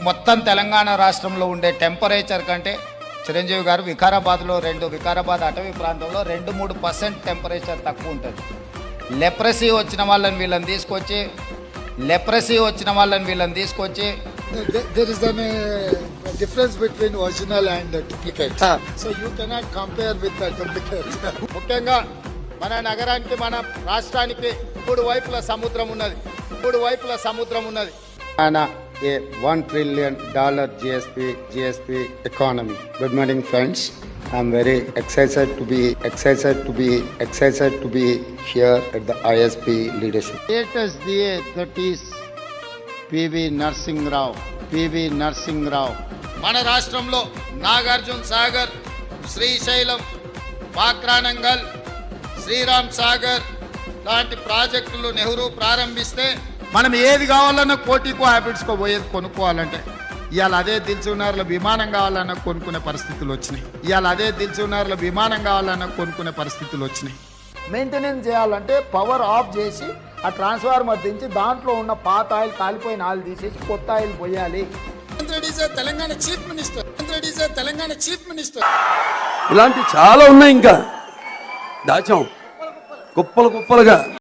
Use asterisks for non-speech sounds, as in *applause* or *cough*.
మొత్తం తెలంగాణ రాష్ట్రంలో ఉండే టెంపరేచర్ కంటే చిరంజీవి గారు వికారాబాద్లో రెండు వికారాబాద్ అటవీ ప్రాంతంలో రెండు మూడు పర్సెంట్ టెంపరేచర్ తక్కువ ఉంటుంది లెప్రసీ వచ్చిన వాళ్ళని వీళ్ళని తీసుకొచ్చి లెప్రసీ వచ్చిన వాళ్ళని వీళ్ళని తీసుకొచ్చి There there is an, uh, difference between original and uh, duplicate. So you cannot compare with the duplicate. *laughs* ముఖ్యంగా మన నగరానికి మన రాష్ట్రానికి మూడు వైపుల సముద్రం ఉన్నది మూడు వైపుల సముద్రం ఉన్నది a 1 trillion dollar GSP GSP economy. Good morning, friends. I'm very excited to be excited to be excited to be here at the ISP leadership. Latest DA that is P V Narasimha Rao P V Narasimha Rao మన రాష్ట్రంలో నాగార్జున సాగర్ శ్రీశైలం పాక్రానంగల్ శ్రీరామ్ సాగర్ లాంటి ప్రాజెక్టులు నెహ్రూ ప్రారంభిస్తే మనం ఏది కావాలన్నా కోటికో హ్యాబిట్స్కో పోయేది కొనుక్కోవాలంటే. ఇవాళ అదే దిల్చున్నారుల విమానం కావాలన్నా కొనుక్కునే పరిస్థితులు వచ్చినాయి. ఇవాళ అదే దిల్చున్నారుల విమానం కావాలన్నా కొనుక్కునే పరిస్థితులు వచ్చినాయి. మెయింటెనెన్స్ చేయాలంటే పవర్ ఆఫ్ చేసి ఆ ట్రాన్స్ఫార్మర్ దించి దాంట్లో ఉన్న పాత ఆయిల్ కాలిపోయిన ఆయిల్ తీసేసి కొత్త ఆయిల్ పోయాలి. Telangana chief minister. Telangana chief minister. ఇలాంటి చాలా ఉన్నాయి ఇంకా. దాచాం. కుప్పలు కుప్పలుగా.